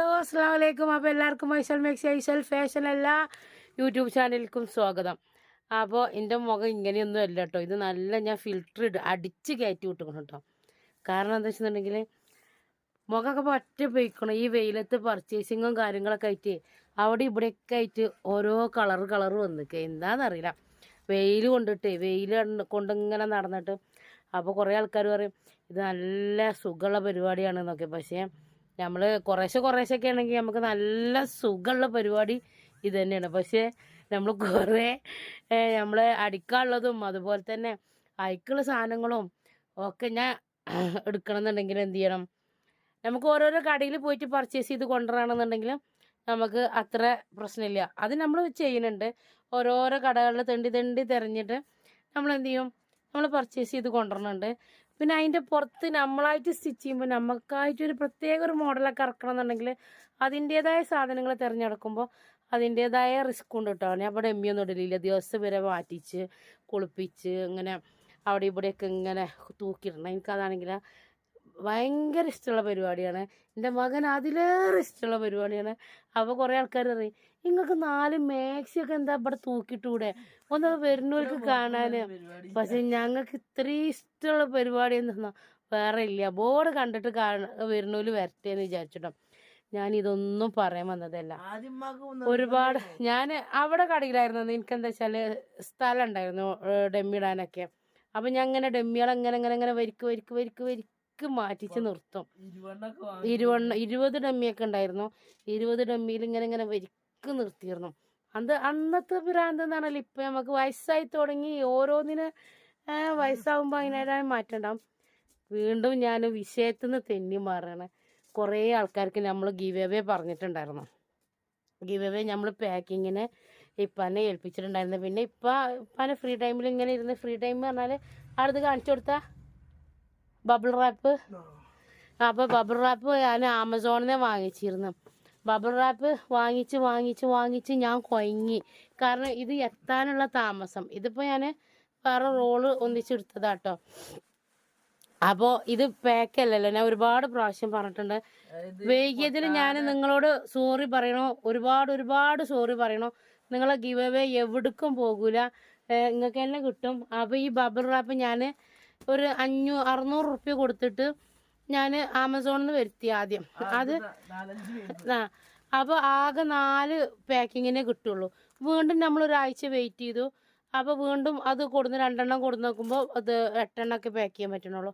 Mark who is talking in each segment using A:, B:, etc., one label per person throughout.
A: Hello അസ്സാം വലൈക്കും അപ്പോൾ എല്ലാവർക്കും ഐസൽ മേക്സ് ഐസൽ ഫാഷൻ എല്ലാ യൂട്യൂബ് ചാനലിലേക്കും സ്വാഗതം. അപ്പോൾ എന്റെ മുഖം ഇങ്ങനെയൊന്നും അല്ല കേട്ടോ ഇത് നല്ല ഞാൻ ഫിൽറ്റർ ഇട്ട് അടിച്ച് കയറ്റി വിട്ടുക്കണം കേട്ടോ കാരണം എന്താ വെച്ചിട്ടുണ്ടെങ്കിൽ മുഖമൊക്കെ പറ്റ പോയിക്കണം. ഈ വെയിലത്ത് പർച്ചേസിങ്ങും കാര്യങ്ങളൊക്കെ ആയിട്ട് അവിടെ ഇവിടെയൊക്കെ ആയിട്ട് ഓരോ കളർ കളർ വന്നിക്കുക എന്താണെന്നറിയില്ല വെയിൽ കൊണ്ടിട്ട് വെയിൽ കൊണ്ടിങ്ങനെ നടന്നിട്ട്. അപ്പോൾ കുറേ ആൾക്കാർ പറയും ഇത് നല്ല സുഖമുള്ള പരിപാടിയാണെന്നൊക്കെ പക്ഷേ നമ്മൾ കുറേശ്ശെ കുറേശ്ശൊക്കെ ആണെങ്കിൽ നമുക്ക് നല്ല സുഖമുള്ള പരിപാടി ഇത് തന്നെയാണ്. പക്ഷേ നമ്മൾ കുറേ നമ്മൾ അടിക്കാനുള്ളതും അതുപോലെ തന്നെ അയക്കുള്ള സാധനങ്ങളും ഒക്കെ ഞാൻ എടുക്കണം എന്നുണ്ടെങ്കിൽ എന്ത് ചെയ്യണം? നമുക്ക് ഓരോരോ കടയിൽ പോയിട്ട് പർച്ചേസ് ചെയ്ത് കൊണ്ടുവരണമെന്നുണ്ടെങ്കിലും നമുക്ക് അത്ര പ്രശ്നമില്ല. അത് നമ്മൾ ചെയ്യുന്നുണ്ട്. ഓരോരോ കടകളിൽ തെണ്ടി തെണ്ടി തിരഞ്ഞിട്ട് നമ്മൾ എന്ത് ചെയ്യും? നമ്മൾ പർച്ചേസ് ചെയ്ത് കൊണ്ടുവരുന്നുണ്ട്. പിന്നെ അതിന്റെ പുറത്ത് നമ്മളായിട്ട് സ്റ്റിച്ച് ചെയ്യുമ്പോൾ നമുക്കായിട്ട് ഒരു പ്രത്യേക ഒരു മോഡലൊക്കെ ഇറക്കണം എന്നുണ്ടെങ്കിൽ അതിന്റേതായ സാധനങ്ങൾ തിരഞ്ഞെടുക്കുമ്പോൾ അതിന്റേതായ റിസ്ക് ഉണ്ട് കേട്ടോ ഞാൻ അവിടെ എമ്മിയൊന്നും ഇടലില്ല. ദിവസം വരെ മാറ്റിച്ച് കുളിപ്പിച്ച് ഇങ്ങനെ അവിടെ ഇവിടെയൊക്കെ ഇങ്ങനെ തൂക്കിയിടണം. എനിക്കതാണെങ്കിൽ ഭയങ്കര ഇഷ്ടമുള്ള പരിപാടിയാണ്. എന്റെ മകൻ അതിലേറെ ഇഷ്ടമുള്ള പരിപാടിയാണ്. അപ്പോൾ കുറേ ആൾക്കാർ പറയും നിങ്ങൾക്ക് നാല് മാക്സിയൊക്കെ എന്താ ഇവിടെ തൂക്കിട്ടൂടെ ഒന്ന് വരുന്നവർക്ക് കാണാൻ പക്ഷെ ഞങ്ങൾക്ക് ഇത്രയും ഇഷ്ടമുള്ള പരിപാടി എന്താ വേറെ ഇല്ല. ബോർഡ് കണ്ടിട്ട് കാണ വരുന്നവർ വരട്ടെ എന്ന് വിചാരിച്ചിട്ടോ. ഞാൻ ഇതൊന്നും പറയാൻ വന്നതല്ല. ഒരുപാട് ഞാൻ അവിടെ കടയിലായിരുന്നു. എനിക്ക് എന്താ വെച്ചാൽ സ്ഥലം ഉണ്ടായിരുന്നു ഡെമ്മിടാനൊക്കെ. അപ്പൊ ഞാൻ അങ്ങനെ ഡെമ്മികൾ ഇങ്ങനെ ഇങ്ങനെ ഇങ്ങനെ വരിക്ക് വരിക്ക് വരിക്ക് വരിക്ക് മാറ്റിച്ച് നിർത്തും. ഇരുവണ്ണ ഇരുപത് ഡമ്മിയൊക്കെ ഉണ്ടായിരുന്നു. ഇരുപത് ഡമ്മിയിൽ ഇങ്ങനെ ഇങ്ങനെ വരിക്ക് നിർത്തിയിരുന്നു. അത് അന്നത്തെ ഭ്രാന്ത് എന്നാണല്ലോ ഇപ്പൊ നമുക്ക് വയസ്സായി തുടങ്ങി ഓരോന്നിന് ആ, വയസ്സാവുമ്പോ അതിനേതായ മാറ്റം ഉണ്ടാവും വീണ്ടും ഞാൻ വിഷയത്തിൽ നിന്ന് തെന്നി മാറുകയാണ് കുറേ ആൾക്കാർക്ക് നമ്മൾ ഗീവ് അവേ പറഞ്ഞിട്ടുണ്ടായിരുന്നു. ഗീവ് അവേ നമ്മൾ പാക്കിങ്ങിന് ഇപ്പനെ ഏൽപ്പിച്ചിട്ടുണ്ടായിരുന്നു. പിന്നെ ഇപ്പം ഇപ്പനെ ഫ്രീ ടൈമിൽ ഇങ്ങനെ ഇരുന്ന് ഫ്രീ ടൈം പറഞ്ഞാൽ അടുത്ത് കാണിച്ചു കൊടുത്ത? ബബിൾ റാപ്പ് അപ്പോൾ ബബിൾ റാപ്പ് ഞാൻ ആമസോണിൽ നിന്ന് വാങ്ങിച്ചിരുന്നു. ബബിൾ റാപ്പ് വാങ്ങിച്ച് വാങ്ങിച്ച് വാങ്ങിച്ച് ഞാൻ കൊയങ്ങി. കാരണം ഇത് എത്താനുള്ള താമസം. ഇതിപ്പോൾ ഞാൻ വേറെ റോൾ ഒന്നിച്ചെടുത്തതാട്ടോ. അപ്പോൾ ഇത് പാക്കല്ലല്ലോ ഞാൻ ഒരുപാട് പ്രാവശ്യം പറഞ്ഞിട്ടുണ്ട്. വൈകിയതിൽ ഞാൻ നിങ്ങളോട് സോറി പറയണോ? ഒരുപാട് ഒരുപാട് സോറി പറയണോ? നിങ്ങളെ ഗിവ് അവേ എവിടേക്കും പോകൂല. നിങ്ങൾക്ക് തന്നെ കിട്ടും. അപ്പോൾ ഈ ബബിൾ റാപ്പ് ഞാൻ ഒരു അഞ്ഞൂ അറുന്നൂറ് റുപ്യ കൊടുത്തിട്ട് ഞാൻ ആമസോണിൽ നിന്ന് വരുത്തി ആദ്യം. അത് ആ അപ്പോൾ ആകെ നാല് പാക്കിങ്ങിനെ കിട്ടുള്ളൂ. വീണ്ടും നമ്മൾ ഒരാഴ്ച വെയിറ്റ് ചെയ്തു. അപ്പോൾ വീണ്ടും അത് കൊടുന്ന് രണ്ടെണ്ണം കൊടുന്ന് നോക്കുമ്പോൾ അത് എട്ടെണ്ണമൊക്കെ പാക്ക് ചെയ്യാൻ പറ്റണുള്ളൂ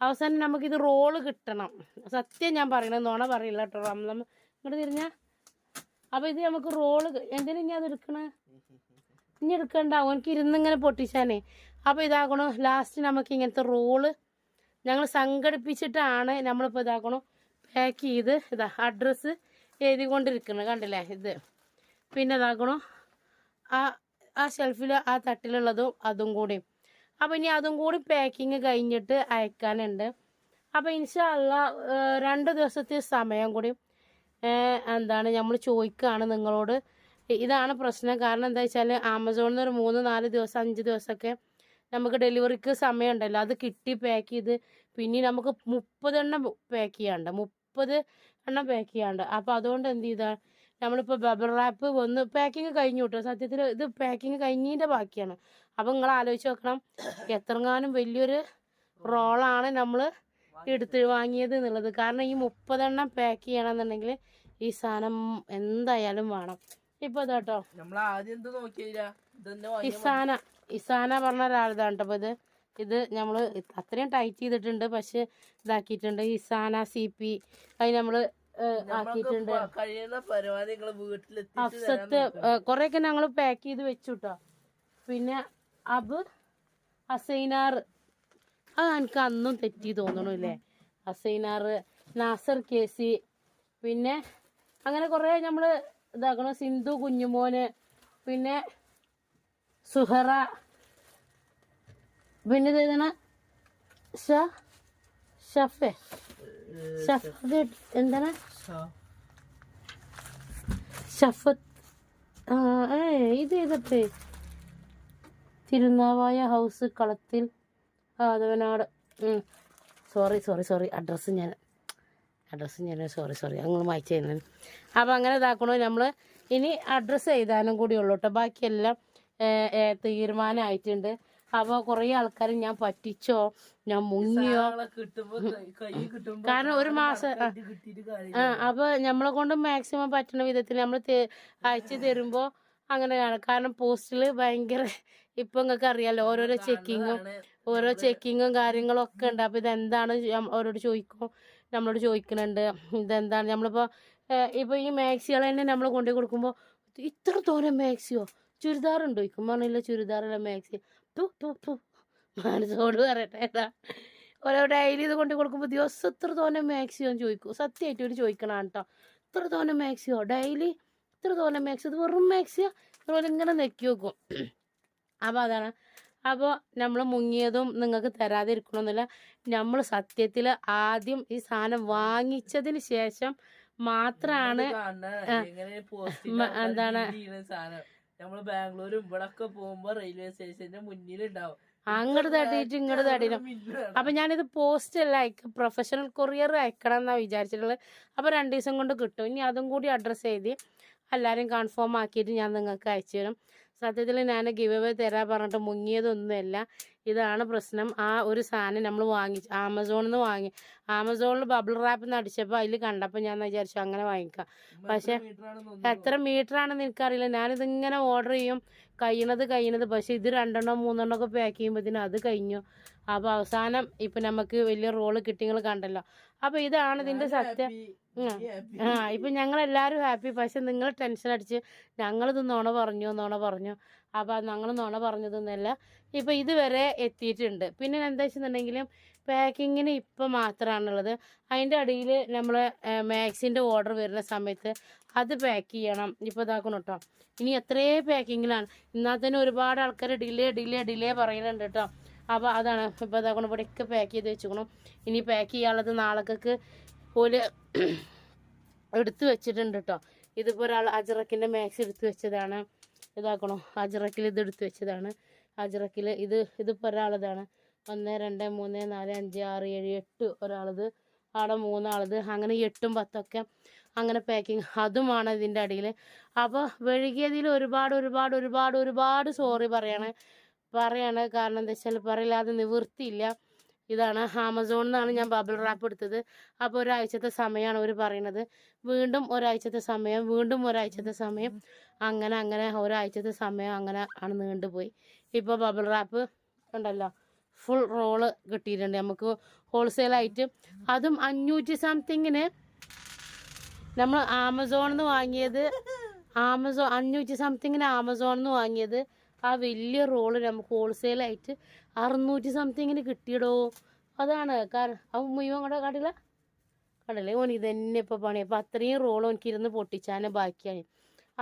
A: അവസാനം നമുക്ക് ഇത് റോൾ കിട്ടണം. സത്യം ഞാൻ പറയണത് നോണ പറയില്ല കേട്ടോ. നമ്മൾ ഇങ്ങോട്ട് തിരിഞ്ഞ. അപ്പോൾ ഇത് നമുക്ക് റോൾ എന്തിനാ ഇനി അത് എടുക്കണേ? ഇനി എടുക്കണ്ട. ഓനക്ക് ഇരുന്നിങ്ങനെ പൊട്ടിച്ചാനേ. അപ്പോൾ ഇതാക്കണം ലാസ്റ്റ് നമുക്ക് ഇങ്ങനത്തെ റോൾ ഞങ്ങൾ സംഘടിപ്പിച്ചിട്ടാണ് നമ്മളിപ്പോൾ ഇതാക്കണം പാക്ക് ചെയ്ത് ഇതാ അഡ്രസ്സ് എഴുതിക്കൊണ്ടിരിക്കുന്നത് കണ്ടില്ലേ ഇത്. പിന്നെ ഇതാക്കണം ആ ആ ഷെൽഫിൽ ആ തട്ടിലുള്ളതും അതും കൂടി. അപ്പോൾ ഇനി അതും കൂടി പാക്കിങ് കഴിഞ്ഞിട്ട് അയക്കാനുണ്ട്. അപ്പോൾ ഇൻഷാല്ല രണ്ട് ദിവസത്തെ സമയം കൂടി എന്താണ് നമ്മൾ ചോദിക്കുകയാണ് നിങ്ങളോട്. ഇതാണ് പ്രശ്നം. കാരണം എന്താ വെച്ചാൽ ആമസോണിൽ നിന്ന് ഒരു മൂന്ന് നാല് ദിവസം അഞ്ച് ദിവസമൊക്കെ നമുക്ക് ഡെലിവറിക്ക് സമയമുണ്ടല്ലോ. അത് കിട്ടി പാക്ക് ചെയ്ത് പിന്നെ നമുക്ക് മുപ്പതെണ്ണം പാക്ക് ചെയ്യാണ്ട് മുപ്പത് എണ്ണം പാക്ക് ചെയ്യാണ്ട് അപ്പോൾ അതുകൊണ്ട് എന്ത് ചെയ്താൽ നമ്മളിപ്പോൾ ബബിൾ റാപ്പ് വന്ന് പാക്കിങ് കഴിഞ്ഞു കിട്ടും സത്യത്തിൽ ഇത് പാക്കിങ് കഴിഞ്ഞതിന്റെ ബാക്കിയാണ്. അപ്പം നിങ്ങൾ ആലോചിച്ച് നോക്കണം. എത്രങ്ങാനും വലിയൊരു റോളാണ് നമ്മൾ എടുത്ത് വാങ്ങിയത് എന്നുള്ളത്. കാരണം ഈ മുപ്പതെണ്ണം പാക്ക് ചെയ്യണമെന്നുണ്ടെങ്കിൽ ഈ സാധനം എന്തായാലും വേണം. ഇപ്പൊ ഇതാട്ടോ.
B: നമ്മൾ ആദ്യം എന്ത് നോക്കിയില്ല ഇതന്നെ
A: ഇസാന പറഞ്ഞ ഒരാളിതാണ് കേട്ടോ. അപ്പോൾ ഇത് ഇത് നമ്മൾ അത്രയും ടൈറ്റ് ചെയ്തിട്ടുണ്ട്. പക്ഷെ ഇതാക്കിയിട്ടുണ്ട് ഇസാന സി പി അത് നമ്മൾ ആക്കിയിട്ടുണ്ട്. അഫ്സത്ത് കുറേയൊക്കെ ഞങ്ങൾ പാക്ക് ചെയ്ത് വെച്ചു കേട്ടോ പിന്നെ അബ് അസൈനാർ അത് എനിക്ക് അന്നും തെറ്റി തോന്നണു അല്ലേ അസൈനാർ നാസർ കേസി പിന്നെ അങ്ങനെ കുറേ നമ്മൾ ഇതാക്കണം. സിന്ധു കുഞ്ഞുമോന് പിന്നെ സുഹറ. പിന്നെ ഇത് ഏതാണ്? ഷ ഷഫെ. ഷഫ് ഇത് എന്താണ്? ഷഫത്ത് ആ ഏ ഇത് ഏതപ്പേ തിരുനാവായ ഹൗസ് കളത്തിൽ Athavanad sorry sorry sorry. Address ഞാൻ അഡ്രസ്സ് ഞാൻ സോറി സോറി. അങ്ങനെ മായിച്ചു തരുന്നത് അപ്പോൾ അങ്ങനെ ഇതാക്കണോ. നമ്മൾ ഇനി അഡ്രസ്സ് എഴുതാനും കൂടി ഉള്ളൂ കേട്ടോ ബാക്കിയെല്ലാം തീരുമാനമായിട്ടുണ്ട് അപ്പൊ കുറെ ആൾക്കാർ ഞാൻ പറ്റിച്ചോ ഞാൻ മുങ്ങിയോ? കാരണം ഒരു മാസം ആ, അപ്പൊ നമ്മളെ കൊണ്ട് മാക്സിമം പറ്റുന്ന വിധത്തിൽ നമ്മൾ അയച്ചു തരുമ്പോ അങ്ങനെയാണ്. കാരണം പോസ്റ്റിൽ ഭയങ്കര ഇപ്പൊ നിങ്ങൾക്ക് അറിയാലോ ഓരോരോ ചെക്കിങ്ങും ഓരോ ചെക്കിങ്ങും കാര്യങ്ങളും ഒക്കെ ഉണ്ട്. അപ്പൊ ഇതെന്താണ് അവരോട് ചോദിക്കും നമ്മളോട് ചോദിക്കുന്നുണ്ട് ഇതെന്താണ്? നമ്മളിപ്പോ ഇപ്പൊ ഈ മാക്സികൾ തന്നെ നമ്മൾ കൊണ്ടുപോയി കൊടുക്കുമ്പോ ഇത്ര തോരം മാക്സിയോ? ചുരിദാർ ഉണ്ടോ ഇക്കും പറഞ്ഞില്ല ചുരിദാറല്ല മാക്സി. തു തു തു. മനസ്സോട് പറയട്ടെ ഏതാ ഓരോ ഡെയിലി ഇത് കൊണ്ട് കൊടുക്കുമ്പോൾ ദിവസം ഇത്ര തോനെ മാക്സിയോ എന്ന് ചോദിക്കും. സത്യമായിട്ട് ഒരു ചോദിക്കണം കേട്ടോ ഇത്ര തോനെ മാക്സിയോ? ഡെയിലി ഇത്ര തോനെ മാക്സി? ഇത് വെറും മാക്സിയോ? അതുപോലെ ഇങ്ങനെ നെക്കി വെക്കും. അപ്പോൾ അതാണ്. അപ്പോൾ നമ്മൾ മുങ്ങിയതും നിങ്ങൾക്ക് തരാതിരിക്കണമെന്നില്ല നമ്മൾ സത്യത്തിൽ ആദ്യം ഈ സാധനം വാങ്ങിച്ചതിന് ശേഷം മാത്രമാണ് എന്താണ്?
B: നമ്മൾ ബാംഗ്ലൂരും ഇവിടൊക്കെ പോകുമ്പോ റെയിൽവേ സ്റ്റേഷന്റെ മുന്നിലുണ്ടാവും.
A: അങ്ങോട്ട് തട്ടിയിട്ട് ഇങ്ങോട്ട് തട്ടിയിട്ടും അപ്പൊ ഞാനിത് പോസ്റ്റ് അല്ല അയക്ക പ്രൊഫഷണൽ കൊറിയർ അയക്കണം എന്നാ വിചാരിച്ചിട്ടുള്ളത്. അപ്പൊ രണ്ടു ദിവസം കൊണ്ട് കിട്ടും. ഇനി അതും കൂടി അഡ്രസ്സ് എഴുതി എല്ലാവരും കൺഫേം ആക്കിയിട്ട് ഞാൻ നിങ്ങൾക്ക് അയച്ചു തരും. സത്യത്തിൽ ഞാൻ ഗിവ് അവേ തരാൻ പറഞ്ഞിട്ട് മുങ്ങിയതൊന്നുമല്ല. ഇതാണ് പ്രശ്നം. ആ ഒരു സാധനം നമ്മൾ വാങ്ങി ആമസോണിൽ നിന്ന് വാങ്ങി. ആമസോണിൽ ബബിൾ റാപ്പ് എന്ന് അടിച്ചപ്പോൾ അതിൽ കണ്ടപ്പോൾ ഞാൻ വിചാരിച്ചു അങ്ങനെ വാങ്ങിക്കാം. പക്ഷെ എത്ര മീറ്റർ ആണെന്ന് എനിക്കറിയില്ല ഞാനിതിങ്ങനെ ഓർഡർ ചെയ്യും. കഴിയണത് കഴിയണത്. പക്ഷെ ഇത് രണ്ടെണ്ണോ മൂന്നെണ്ണോ ഒക്കെ പാക്ക് ചെയ്യുമ്പോഴത്തേനും അത് കഴിഞ്ഞു. അപ്പോൾ അവസാനം ഇപ്പം നമുക്ക് വലിയ റോൾ കിട്ടിങ്ങൾ കണ്ടല്ലോ. അപ്പോൾ ഇതാണ് ഇതിന്റെ സത്യം. ആ ഇപ്പം ഞങ്ങളെല്ലാവരും ഹാപ്പി പക്ഷെ നിങ്ങൾ ടെൻഷൻ അടിച്ച് ഞങ്ങളിത് നുണ പറഞ്ഞു നുണ പറഞ്ഞു. അപ്പോൾ ഞങ്ങൾ നുണ പറഞ്ഞതെന്നല്ല ഇപ്പം ഇതുവരെ എത്തിയിട്ടുണ്ട്. പിന്നെ എന്താ വെച്ചിട്ടുണ്ടെങ്കിലും പാക്കിങ്ങിന് ഇപ്പം മാത്രമാണുള്ളത്. അതിന്റെ അടിയിൽ നമ്മൾ മാക്സിന്റെ ഓർഡർ വരുന്ന സമയത്ത് അത് പാക്ക് ചെയ്യണം. ഇപ്പോൾ ഇതാക്കണം കേട്ടോ ഇനി എത്രയേ പാക്കിങ്ങിലാണ്. എന്നാൽ തന്നെ ഒരുപാട് ആൾക്കാർ ഡിലേ ഡിലേ ഡിലേ പറയുന്നുണ്ട് കേട്ടോ അപ്പോൾ അതാണ് ഇപ്പോൾ ഇതാക്കണം ഇവിടെയൊക്കെ പാക്ക് ചെയ്ത് വെച്ചുക്കണം. ഇനി പാക്ക് ചെയ്യാനുള്ളത് നാളേക്കൊക്കെ പോലെ എടുത്തു വെച്ചിട്ടുണ്ട് കേട്ടോ ഇതിപ്പോൾ ഒരാൾ അജറക്കിന്റെ മാക്സ് എടുത്തു വെച്ചതാണ്. ഇതാക്കണോ? അജറക്കിൽ ഇത് എടുത്തു വെച്ചതാണ്. അജറക്കിൽ ഇത് ഇതിപ്പോൾ ഒരാളതാണ്. ഒന്ന് രണ്ട് മൂന്ന് നാല് അഞ്ച് ആറ് ഏഴ് എട്ട് ഒരാളത്. അവിടെ മൂന്നാളത്. അങ്ങനെ എട്ടും പത്തൊക്കെ അങ്ങനെ പാക്കിങ് അതുമാണ് ഇതിന്റെ അടിയിൽ. അപ്പോൾ വഴുകിയതിൽ ഒരുപാട് ഒരുപാട് ഒരുപാട് ഒരുപാട് സോറി പറയാണ്. പറയാണ് കാരണം എന്താ വെച്ചാൽ പറയില്ലാതെ നിവൃത്തിയില്ല. ഇതാണ് ആമസോണിൽ നിന്നാണ് ഞാൻ ബബിൾ റാപ്പ് എടുത്തത്. അപ്പോൾ ഒരാഴ്ചത്തെ സമയമാണ് അവർ പറയുന്നത് വീണ്ടും ഒരാഴ്ചത്തെ സമയം വീണ്ടും ഒരാഴ്ചത്തെ സമയം. അങ്ങനെ അങ്ങനെ ഒരാഴ്ചത്തെ സമയം അങ്ങനെ ആണ് നീണ്ടുപോയി ഇപ്പോൾ ബബിൾ റാപ്പ് ഉണ്ടല്ലോ. ഫുൾ റോൾ കിട്ടിയിട്ടുണ്ട്. നമുക്ക് ഹോൾസെയിലായിട്ട് അതും അഞ്ഞൂറ്റി സംതിങ്ങിന് നമ്മൾ ആമസോണിൽ നിന്ന് വാങ്ങിയത് ആമസോൺ അഞ്ഞൂറ്റി സംതിങ്ങിന് ആമസോണിൽ നിന്ന് വാങ്ങിയത് ആ വലിയ റോൾ നമുക്ക് ഹോൾസെയിലായിട്ട് അറുന്നൂറ്റി സംതിങ്ങിന് കിട്ടിയടോ. അതാണ് കാരണം അവൻ മുഴുവൻ കൂടെ കണ്ടില്ല കണ്ടില്ലേ ഓൻ ഇതന്നെ ഇപ്പോൾ പണി. അപ്പോൾ അത്രയും റോൾ എനിക്ക് ഇരുന്ന് പൊട്ടിച്ചാനെ ബാക്കിയാണ്.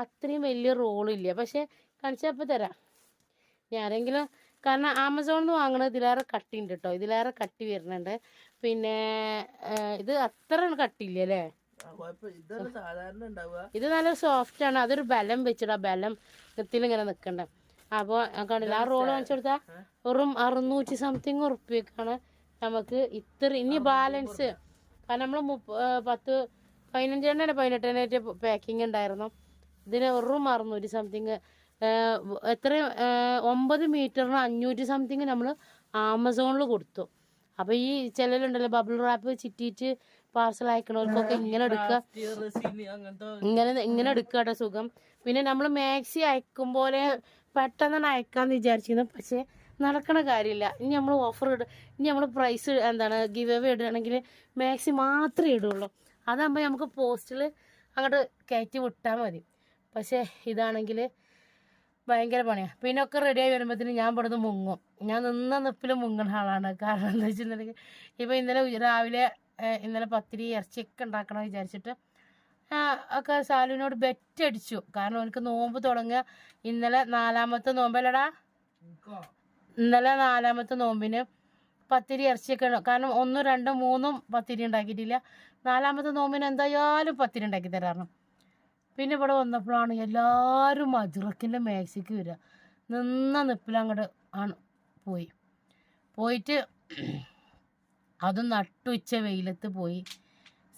A: അത്രയും വലിയ റോളില്ല പക്ഷേ കാണിച്ചപ്പോൾ തരാം. ഇനി ആരെങ്കിലും കാരണം ആമസോണിൽ നിന്ന് വാങ്ങണത് ഇതിലേറെ കട്ടി ഉണ്ട് കേട്ടോ ഇതിലേറെ കട്ടി വരുന്നുണ്ട്. പിന്നെ ഇത് അത്ര കട്ടിയില്ല അല്ലേ? ഇത് നല്ല സോഫ്റ്റ് ആണ്. അതൊരു ബലം വെച്ചിടാ. ബലം ഇങ്ങനെ നിൽക്കണ്ട അപ്പോൾ കണ്ടില്ല ആ റോൾ വാങ്ങിച്ചു കൊടുത്താൽ വെറും അറുന്നൂറ്റി സംതിങ് ഉറുപ്പ്യക്കാണ് നമുക്ക് ഇത്ര ഇനി ബാലൻസ്. കാരണം നമ്മൾ പത്ത് പതിനഞ്ചെണ്ണ പതിനെട്ടെണ്ണായിട്ട് പാക്കിംഗ് ഉണ്ടായിരുന്നു ഇതിന് വെറും അറുന്നൂറ്റി സംതിങ്. എത്ര ഒമ്പത് മീറ്ററിന് അഞ്ഞൂറ്റി സംതിങ് നമ്മൾ ആമസോണിൽ കൊടുത്തു. അപ്പോൾ ഈ ചിലരുണ്ടല്ലോ ബബിൾ റാപ്പ് ചിറ്റിയിട്ട് പാർസൽ അയക്കണവർക്കൊക്കെ ഇങ്ങനെ എടുക്കുക ഇങ്ങനെ ഇങ്ങനെ എടുക്കാട്ടോ സുഖം. പിന്നെ നമ്മൾ മാക്സി അയക്കും പോലെ പെട്ടെന്ന് അയക്കാന്ന് വിചാരിച്ചിരുന്നു. പക്ഷേ നടക്കണ കാര്യമില്ല. ഇനി നമ്മൾ ഓഫർ ഇടും. ഇനി നമ്മൾ പ്രൈസ് എന്താണ് ഗിവ് അവേ ഇടുകയാണെങ്കിൽ മാക്സി മാത്രമേ ഇടുള്ളൂ. അതാകുമ്പോൾ നമുക്ക് പോസ്റ്റിൽ അങ്ങോട്ട് കയറ്റി വിട്ടാൽ മതി. പക്ഷേ ഇതാണെങ്കിൽ ഭയങ്കര പണിയാണ് പിന്നെ ഒക്കെ റെഡിയായി വരുമ്പോഴത്തേന് ഞാൻ ഇവിടുന്ന് മുങ്ങും. ഞാൻ നിന്ന നിപ്പിൽ മുങ്ങുന്ന ആളാണ്. കാരണം എന്താ വെച്ചിട്ടുണ്ടെങ്കിൽ ഇപ്പോൾ ഇന്നലെ രാവിലെ ഇന്നലെ പത്തിരി ഇറച്ചിയൊക്കെ ഉണ്ടാക്കണം വിചാരിച്ചിട്ട് ഒക്കെ സാലുവിനോട് ബെറ്റ് അടിച്ചു കാരണം എനിക്ക് നോമ്പ് തുടങ്ങുക. ഇന്നലെ നാലാമത്തെ നോമ്പല്ലടാ? ഇന്നലെ നാലാമത്തെ നോമ്പിന് പത്തിരി ഇറച്ചിയൊക്കെ കാരണം ഒന്നും രണ്ടും മൂന്നും പത്തിരി ഉണ്ടാക്കിയിട്ടില്ല. നാലാമത്തെ നോമ്പിന് എന്തായാലും പത്തിരി ഉണ്ടാക്കി തരാറുണ്ട് പിന്നെ ഇവിടെ വന്നപ്പോഴാണ് എല്ലാവരും അജ്രക്കിന്റെ മാക്സിക്ക് വരിക. നിന്ന നിപ്പിലങ്ങോട്ട് ആണ് പോയി. പോയിട്ട് അതും നട്ടുച്ച വെയിലത്ത് പോയി.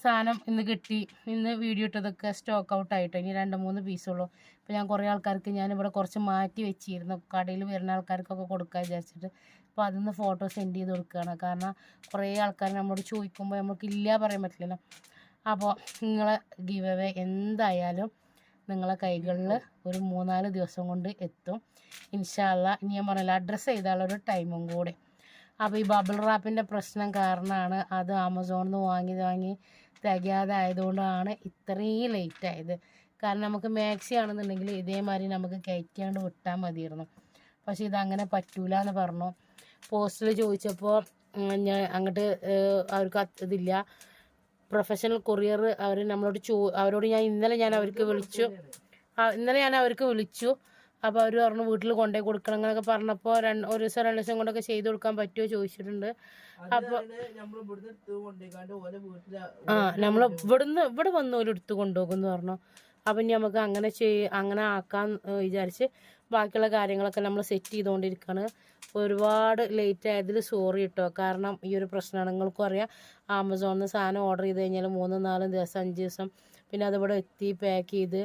A: സാധനം ഇന്ന് കിട്ടി. ഇന്ന് വീഡിയോ ഇട്ടതൊക്കെ സ്റ്റോക്ക് ഔട്ട് ആയിട്ട്. ഇനി രണ്ട് മൂന്ന് പീസുള്ളൂ അപ്പോൾ ഞാൻ കുറേ ആൾക്കാർക്ക് ഞാനിവിടെ കുറച്ച് മാറ്റി വെച്ചിരുന്നു. കടയിൽ വരുന്ന ആൾക്കാർക്കൊക്കെ കൊടുക്കാൻ വിചാരിച്ചിട്ട്. അപ്പോൾ അതിന്ന് ഫോട്ടോ സെൻഡ് ചെയ്ത് കൊടുക്കുകയാണ് കാരണം കുറേ ആൾക്കാർ നമ്മളോട് ചോദിക്കുമ്പോൾ നമുക്ക് ഇല്ല പറയാൻ പറ്റില്ലല്ലോ. അപ്പോൾ നിങ്ങളെ ഗീവ് അവേ എന്തായാലും നിങ്ങളെ കൈകളിൽ ഒരു മൂന്നാൽ ദിവസം കൊണ്ട് എത്തും. ഇൻഷാല്ല ഇനി ഞാൻ പറഞ്ഞില്ല അഡ്രസ്സ് ചെയ്താലൊരു ടൈമും കൂടെ. അപ്പോൾ ഈ ബബിൾ റാപ്പിന്റെ പ്രശ്നം കാരണമാണ് അത് ആമസോണിൽ നിന്ന് വാങ്ങി വാങ്ങി തികയാതെ ആയതുകൊണ്ടാണ് ഇത്രയും ലേറ്റ് ആയത് കാരണം നമുക്ക് മാക്സി ആണെന്നുണ്ടെങ്കിൽ ഇതേമാതിരി നമുക്ക് കയറ്റാണ്ട് വിട്ടാൽ മതിയായിരുന്നു. പക്ഷേ ഇതങ്ങനെ പറ്റൂല എന്ന് പറഞ്ഞു. പോസ്റ്റിൽ ചോദിച്ചപ്പോൾ ഞാൻ അങ്ങോട്ട് അവർക്ക് ഇതില്ല. പ്രൊഫഷണൽ കൊറിയർ അവർ നമ്മളോട് ചോ അവരോട് ഞാൻ ഇന്നലെ ഞാൻ അവർക്ക് വിളിച്ചു. ഇന്നലെ ഞാൻ അവർക്ക് വിളിച്ചു. അപ്പോൾ അവർ പറഞ്ഞു വീട്ടിൽ കൊണ്ടുപോയി കൊടുക്കണം എന്നൊക്കെ പറഞ്ഞപ്പോൾ രണ്ട് ഒരു ദിവസം രണ്ട് ദിവസം കൊണ്ടൊക്കെ ചെയ്ത് കൊടുക്കാൻ പറ്റുമോ ചോദിച്ചിട്ടുണ്ട്. അപ്പൊ- ആ നമ്മൾ ഇവിടുന്ന് ഇവിടെ വന്ന് ഒരു എടുത്ത് കൊണ്ടുപോകും എന്ന് പറഞ്ഞു. അപ്പം ഇനി നമുക്ക് അങ്ങനെ ചെയ് അങ്ങനെ ആക്കാൻ വിചാരിച്ച് ബാക്കിയുള്ള കാര്യങ്ങളൊക്കെ നമ്മൾ സെറ്റ് ചെയ്തുകൊണ്ടിരിക്കുകയാണ് ഒരുപാട് ലേറ്റ് ആയതിൽ സോറി കേട്ടോ കാരണം ഈ ഒരു പ്രശ്നമാണ് നിങ്ങൾക്കും അറിയാം. ആമസോണിൽ നിന്ന് സാധനം ഓർഡർ ചെയ്ത് കഴിഞ്ഞാൽ മൂന്നും നാലും ദിവസം അഞ്ച് ദിവസം പിന്നെ അതിവിടെ എത്തി പാക്ക് ചെയ്ത്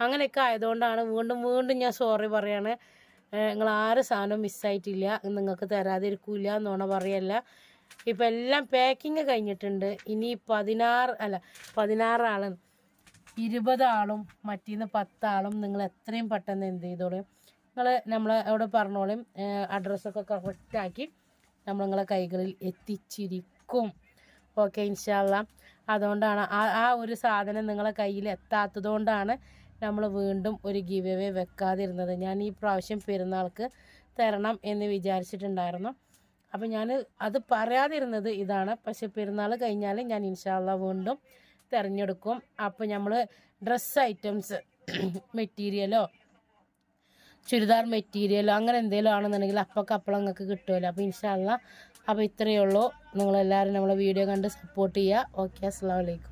A: അങ്ങനെയൊക്കെ ആയതുകൊണ്ടാണ് വീണ്ടും വീണ്ടും ഞാൻ സോറി പറയാണ്. നിങ്ങൾ ആരും സാധനം മിസ്സായിട്ടില്ല നിങ്ങൾക്ക് തരാതിരിക്കില്ല എന്നോണ പറയല്ല. ഇപ്പം എല്ലാം പാക്കിങ് കഴിഞ്ഞിട്ടുണ്ട്. ഇനി പതിനാറ് അല്ല പതിനാറ് ആളും ഇരുപത് ആളും മറ്റീന്ന് പത്താളും നിങ്ങൾ എത്രയും പെട്ടെന്ന് എന്ത് ചെയ്തോളൂ. നിങ്ങൾ നമ്മൾ അവിടെ പറഞ്ഞോളും. അഡ്രസ്സൊക്കെ കറക്റ്റാക്കി നമ്മൾ നിങ്ങളെ കൈകളിൽ എത്തിച്ചിരിക്കും. ഓക്കെ ഇൻഷാല്ല അതുകൊണ്ടാണ് ആ ആ ഒരു സാധനം നിങ്ങളെ കയ്യിൽ എത്താത്തതുകൊണ്ടാണ് നമ്മൾ വീണ്ടും ഒരു ഗിവ് അവേ വെക്കാതിരുന്നത്. ഞാൻ ഈ പ്രാവശ്യം പെരുന്നാൾക്ക് തരണം എന്ന് വിചാരിച്ചിട്ടുണ്ടായിരുന്നു. അപ്പം ഞാൻ അത് പറയാതിരുന്നത് ഇതാണ്. പക്ഷെ പെരുന്നാൾ കഴിഞ്ഞാൽ ഞാൻ ഇൻഷാല്ല വീണ്ടും തിരഞ്ഞെടുക്കും. അപ്പോൾ നമ്മൾ ഡ്രസ്സ് ഐറ്റംസ് മെറ്റീരിയലോ ചുരിദാർ മെറ്റീരിയലോ അങ്ങനെ എന്തെങ്കിലും ആണെന്നുണ്ടെങ്കിൽ അപ്പൊക്കെ നിങ്ങൾക്ക് കിട്ടുമല്ലോ അപ്പോൾ ഇൻഷാല്ല അപ്പോൾ ഇത്രയേ ഉള്ളൂ. നിങ്ങളെല്ലാവരും നമ്മളെ വീഡിയോ കണ്ട് സപ്പോർട്ട് ചെയ്യുക ഓക്കെ അസ്സാം വലൈക്കും